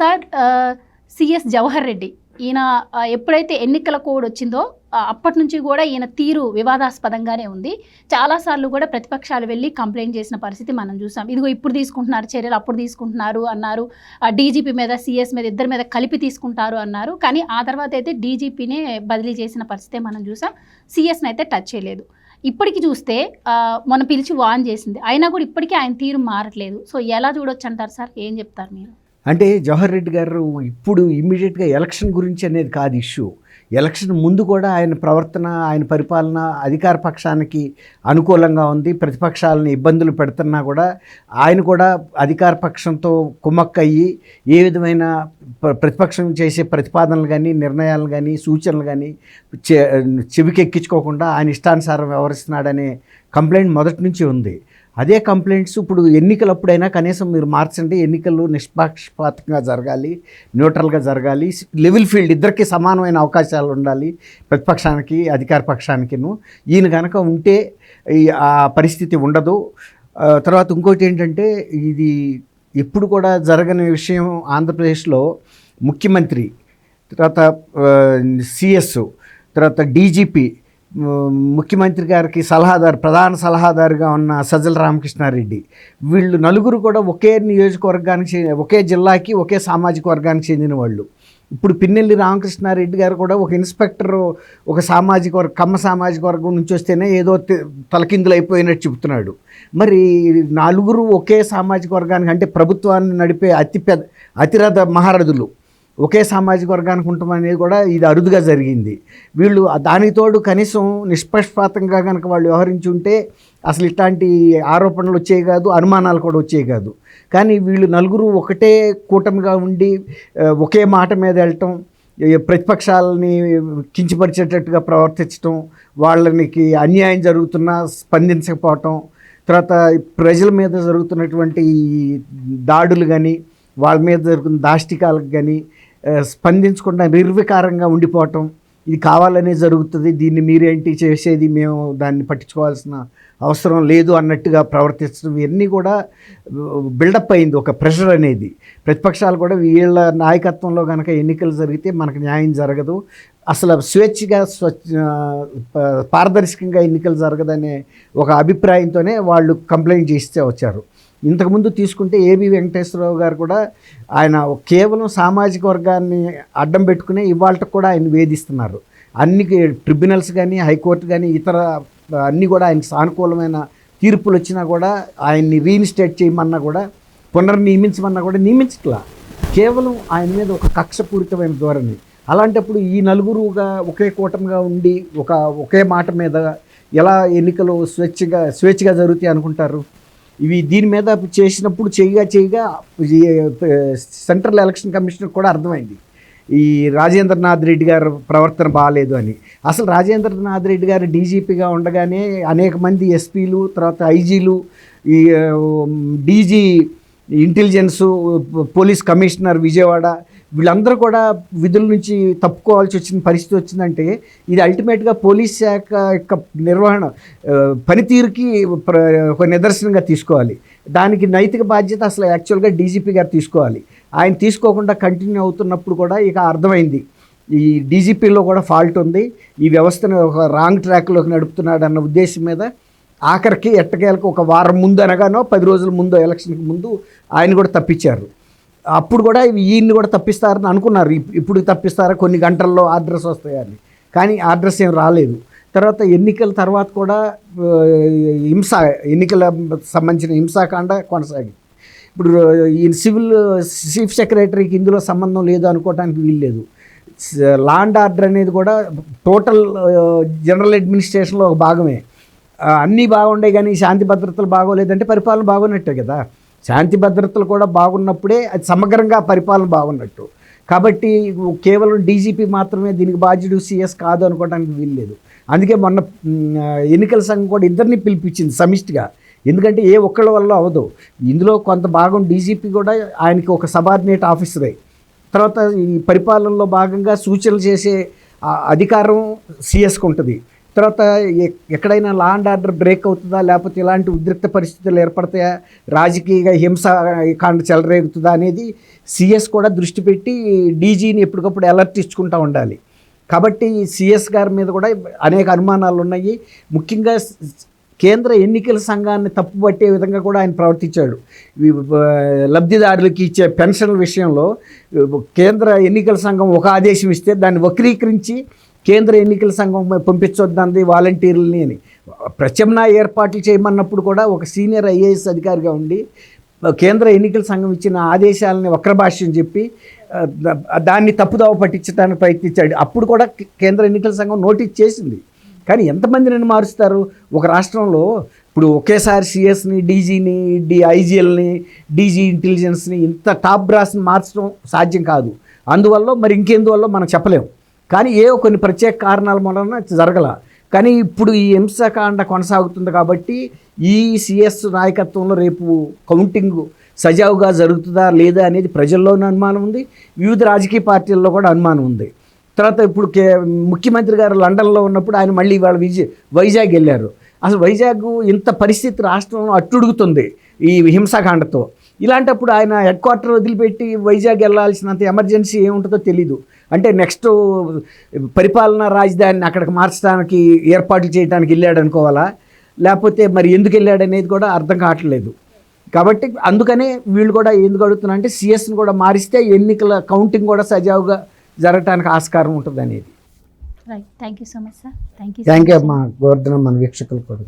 Sir CS Jawahar Reddy ఈయన ఎప్పుడైతే ఎన్నికల కోడ్ వచ్చిందో అప్పటి నుంచి కూడా ఈయన తీరు వివాదాస్పదంగానే ఉంది. చాలాసార్లు కూడా ప్రతిపక్షాలు వెళ్ళి కంప్లైంట్ చేసిన పరిస్థితి మనం చూసాం. ఇదిగో ఇప్పుడు తీసుకుంటున్నారు చర్యలు అప్పుడు తీసుకుంటున్నారు అన్నారు. డీజీపీ మీద సిఎస్ మీద ఇద్దరి మీద కలిపి తీసుకుంటారు అన్నారు. కానీ ఆ తర్వాత అయితే డీజీపీనే బదిలీ చేసిన పరిస్థితే మనం చూసాం. సిఎస్ని అయితే టచ్ చేయలేదు. ఇప్పటికి చూస్తే మొన్న పిలిచి వాన్ చేసింది. అయినా కూడా ఇప్పటికీ ఆయన తీరు మారట్లేదు. సో ఎలా చూడొచ్చు అంటారు సార్? ఏం చెప్తారు మీరు? అంటే జవహర్ రెడ్డి గారు ఇప్పుడు ఇమ్మీడియట్గా ఎలక్షన్ గురించి అనేది కాదు ఇష్యూ. ఎలక్షన్ ముందు కూడా ఆయన ప్రవర్తన ఆయన పరిపాలన అధికార పక్షానికి అనుకూలంగా ఉంది. ప్రతిపక్షాలను ఇబ్బందులు పెడుతున్నా కూడా ఆయన కూడా అధికార పక్షంతో కుమ్మక్కయ్యి ఏ విధమైన ప్ర- ప్రతిపక్షం చేసే ప్రతిపాదనలు కానీ నిర్ణయాలు కానీ సూచనలు కానీ చె చెవికెక్కించుకోకుండా ఆయన ఇష్టానుసారం వ్యవహరిస్తున్నాడనే కంప్లైంట్ మొదటి నుంచి ఉంది. అదే కంప్లైంట్స్ ఇప్పుడు ఎన్నికలప్పుడైనా కనీసం మీరు మార్చండి ఎన్నికలు నిష్పక్షపాతంగా జరగాలి న్యూట్రల్గా జరగాలి లెవెల్ ఫీల్డ్ ఇద్దరికి సమానమైన అవకాశాలు ఉండాలి ప్రతిపక్షానికి అధికార పక్షానికిను. ఈయన కనుక ఉంటే ఈ ఆ పరిస్థితి ఉండదు. తర్వాత ఇంకోటి ఏంటంటే ఇది ఎప్పుడు కూడా జరగని విషయం ఆంధ్రప్రదేశ్లో ముఖ్యమంత్రి తర్వాత సిఎస్ తర్వాత డీజీపీ ముఖ్యమంత్రి గారికి సలహాదారు ప్రధాన సలహాదారుగా ఉన్న సజ్జల రామకృష్ణారెడ్డి. వీళ్ళు నలుగురు కూడా ఒకే నియోజకవర్గానికి చెంది- ఒకే జిల్లాకి ఒకే సామాజిక వర్గానికి చెందిన వాళ్ళు. ఇప్పుడు పిన్నెల్లి రామకృష్ణారెడ్డి గారు కూడా ఒక ఇన్స్పెక్టర్ ఒక సామాజిక వర్గ కమ్మ సామాజిక వర్గం నుంచి వస్తేనే ఏదో తలకిందులు అయిపోయినట్టు చెబుతున్నాడు మరి నలుగురు ఒకే సామాజిక వర్గానికి అంటే ప్రభుత్వాన్ని నడిపే అతి పెద్ద అతిరథ మహారథులు ఒకే సామాజిక వర్గానికి ఉండటం అనేది కూడా ఇది అరుదుగా జరిగింది. వీళ్ళు దానితోడు కనీసం నిష్పక్షపాతంగా కనుక వాళ్ళు వ్యవహరించి ఉంటే అసలు ఇట్లాంటి ఆరోపణలు వచ్చేవి కాదు అనుమానాలు కూడా వచ్చేవి కాదు. కానీ వీళ్ళు నలుగురు ఒకటే కూటమిగా ఉండి ఒకే మాట మీద వెళ్ళటం ప్రతిపక్షాలని కించపరిచేటట్టుగా ప్రవర్తించటం వాళ్ళనికి అన్యాయం జరుగుతున్నా స్పందించకపోవటం తర్వాత ప్రజల మీద జరుగుతున్నటువంటి దాడులు కానీ వాళ్ళ మీద జరుగుతున్న దాష్టికాలకు కానీ స్పందించకుండా నిర్వికారంగా ఉండిపోవటం ఇది కావాలనే జరుగుతుంది దీన్ని మీరేంటి చేసేది మేము దాన్ని పట్టించుకోవాల్సిన అవసరం లేదు అన్నట్టుగా ప్రవర్తించడం ఇవన్నీ కూడా బిల్డప్ అయింది ఒక ప్రెషర్ అనేది. ప్రతిపక్షాలు కూడా వీళ్ళ నాయకత్వంలో కనుక ఎన్నికలు జరిగితే మనకు న్యాయం జరగదు. అసలు స్వేచ్ఛగా స్వచ్ఛ ప- పారదర్శకంగా ఎన్నికలు జరగదనే ఒక అభిప్రాయంతోనే వాళ్ళు కంప్లైంట్ చేస్తే వచ్చారు. ఇంతకుముందు తీసుకుంటే ఏబి వెంకటేశ్వరరావు గారు కూడా ఆయన కేవలం సామాజిక వర్గాన్ని అడ్డం పెట్టుకునే ఇవాళ కూడా ఆయన వేధిస్తున్నారు. అన్ని ట్రిబ్యునల్స్ కానీ హైకోర్టు కానీ ఇతర అన్నీ కూడా ఆయనకి సానుకూలమైన తీర్పులు వచ్చినా కూడా ఆయన్ని రీఇన్స్టేట్ చేయమన్నా కూడా పునర్నియమించమన్నా కూడా నియమించట్లా. కేవలం ఆయన మీద ఒక కక్షపూరితమైన ధోరణి. అలాంటప్పుడు ఈ నలుగురుగా ఒకే కూటమిగా ఉండి ఒక ఒకే మాట మీద ఎలా ఎన్నికలు స్వేచ్ఛగా స్వేచ్ఛగా జరుగుతాయి అనుకుంటారు? ఇవి దీని మీద చేసినప్పుడు చేయగా చేయగా సెంట్రల్ ఎలక్షన్ కమిషనర్ కూడా అర్థమైంది. ఈ రాజేంద్రనాథ్ రెడ్డి గారు ప్రవర్తన బాగాలేదు అని. అసలు రాజేంద్రనాథ్ రెడ్డి గారు డీజీపీగా ఉండగానే అనేక మంది ఎస్పీలు తర్వాత ఐజీలు ఈ DG intelligence police commissioner Vijayawada వీళ్ళందరూ కూడా విధుల నుంచి తప్పుకోవాల్సి వచ్చిన పరిస్థితి వచ్చిందంటే ఇది అల్టిమేట్గా పోలీస్ శాఖ యొక్క నిర్వహణ పనితీరుకి ప్ర- ఒక నిదర్శనంగా తీసుకోవాలి. దానికి నైతిక బాధ్యత అసలు యాక్చువల్గా డీజీపీ గారు తీసుకోవాలి. ఆయన తీసుకోకుండా కంటిన్యూ అవుతున్నప్పుడు కూడా ఇక అర్థమైంది. ఈ డీజీపీలో కూడా ఫాల్ట్ ఉంది. ఈ వ్యవస్థను ఒక రాంగ్ ట్రాక్లోకి నడుపుతున్నాడు అన్న ఉద్దేశం మీద ఆఖరికి ఎట్టకేలకు ఒక వారం ముందు అనగానో పది రోజుల ముందు ఎలక్షన్కి ముందు ఆయన కూడా తప్పించారు. అప్పుడు కూడా ఈయన్ని కూడా తప్పిస్తారని అనుకున్నారు. ఇప్పుడు తప్పిస్తారా? కొన్ని గంటల్లో ఆర్డర్స్ వస్తాయని. కానీ ఆర్డర్స్ ఏం రాలేదు. తర్వాత ఎన్నికల తర్వాత కూడా హింస ఎన్నికల సంబంధించిన హింసాకాండ కొనసాగింది. ఇప్పుడు ఈ సివిల్ చీఫ్ సెక్రటరీకి ఇందులో సంబంధం లేదు అనుకోవడానికి వీల్లేదు లాండ్ ఆర్డర్ అనేది కూడా టోటల్ జనరల్ అడ్మినిస్ట్రేషన్లో ఒక భాగమే. అన్నీ బాగుండే కానీ శాంతి భద్రతలు బాగోలేదంటే పరిపాలన బాగున్నట్టే కదా. శాంతి భద్రతలు కూడా బాగున్నప్పుడే అది సమగ్రంగా పరిపాలన బాగున్నట్టు. కాబట్టి కేవలం డీజీపీ మాత్రమే దీనికి బాధ్యుడు సిఎస్ కాదు అనుకోవడానికి వీల్లేదు. అందుకే మొన్న ఎన్నికల సంఘం కూడా ఇద్దరిని పిలిపించింది సమిష్టిగా. ఎందుకంటే ఏ ఒక్కళ్ళ వల్ల అవ్వదు. ఇందులో కొంత భాగం డీజీపీ కూడా ఆయనకి ఒక సబార్డినేట్ ఆఫీసరే. తర్వాత ఈ పరిపాలనలో భాగంగా సూచనలు చేసే అధికారం సిఎస్కి ఉంటుంది తర్వాత ఎ- ఎక్కడైనా లా అండ్ ఆర్డర్ బ్రేక్ అవుతుందా? లేకపోతే ఇలాంటి ఉద్రిక్త పరిస్థితులు ఏర్పడతాయా? రాజకీయ హింస కాండ చెలరేగుతుందా అనేది సిఎస్ కూడా దృష్టి పెట్టి డీజీని ఎప్పటికప్పుడు అలర్ట్ ఇచ్చుకుంటూ ఉండాలి. కాబట్టి సిఎస్ గారి మీద కూడా అనేక అనుమానాలు ఉన్నాయి. ముఖ్యంగా కేంద్ర ఎన్నికల సంఘాన్ని తప్పుపట్టే విధంగా కూడా ఆయన ప్రవర్తించాడు. లబ్ధిదారులకి ఇచ్చే పెన్షన్ల విషయంలో కేంద్ర ఎన్నికల సంఘం ఒక ఆదేశం ఇస్తే దాన్ని వక్రీకరించి కేంద్ర ఎన్నికల సంఘం పంపించొద్దంది వాలంటీర్లని అని. ప్రత్యామ్నాయ ఏర్పాట్లు చేయమన్నప్పుడు కూడా ఒక సీనియర్ ఐఏఎస్ అధికారిగా ఉండి కేంద్ర ఎన్నికల సంఘం ఇచ్చిన ఆదేశాలని వక్రభాష్యం చెప్పి దాన్ని తప్పుదావ పట్టించడానికి ప్రయత్నించాడు. అప్పుడు కూడా కేంద్ర ఎన్నికల సంఘం నోటీస్ చేసింది. కానీ ఎంతమందిని మారుస్తారు? ఒక రాష్ట్రంలో ఇప్పుడు ఒకేసారి సిఎస్ని డీజీని డి ఐజీఎల్ని డీజీ ఇంటెలిజెన్స్ని ఇంత టాప్ బ్రాస్ని మార్చడం సాధ్యం కాదు. అందువల్ల మరి ఇంకెందువల్ల మనం చెప్పలేం. కానీ ఏ కొన్ని ప్రత్యేక కారణాల వలన జరగల. కానీ ఇప్పుడు ఈ హింసకాండ కొనసాగుతుంది కాబట్టి ఈ సిఎస్ నాయకత్వంలో రేపు కౌంటింగ్ సజావుగా జరుగుతుందా లేదా అనేది ప్రజల్లోనూ అనుమానం ఉంది. వివిధ రాజకీయ పార్టీల్లో కూడా అనుమానం ఉంది. తర్వాత ఇప్పుడు కే ముఖ్యమంత్రి గారు లండన్లో ఉన్నప్పుడు ఆయన మళ్ళీ వాళ్ళ విజయ్ వైజాగ్ వెళ్ళారు. అసలు వైజాగ్ ఇంత పరిస్థితి రాష్ట్రంలో అట్టుడుగుతుంది ఈ హింసాకాండతో. ఇలాంటప్పుడు ఆయన హెడ్ క్వార్టర్ వదిలిపెట్టి వైజాగ్ వెళ్ళాల్సినంత ఎమర్జెన్సీ ఏముంటుందో తెలీదు. అంటే నెక్స్ట్ పరిపాలనా రాజధానిని అక్కడికి మార్చడానికి ఏర్పాట్లు చేయడానికి వెళ్ళాడు అనుకోవాలా లేకపోతే మరి ఎందుకు వెళ్ళాడు అనేది కూడా అర్థం కావట్లేదు. కాబట్టి అందుకనే వీళ్ళు కూడా ఎందుకు అడుగుతున్నా అంటే సిఎస్ని కూడా మారిస్తే ఎన్నికల కౌంటింగ్ కూడా సజావుగా జరగటానికి ఆస్కారం ఉంటుంది అనేది right thank you so much sir thank you thank you అమ్మా. గోవర్ధనం మన వీక్షకులు కూడా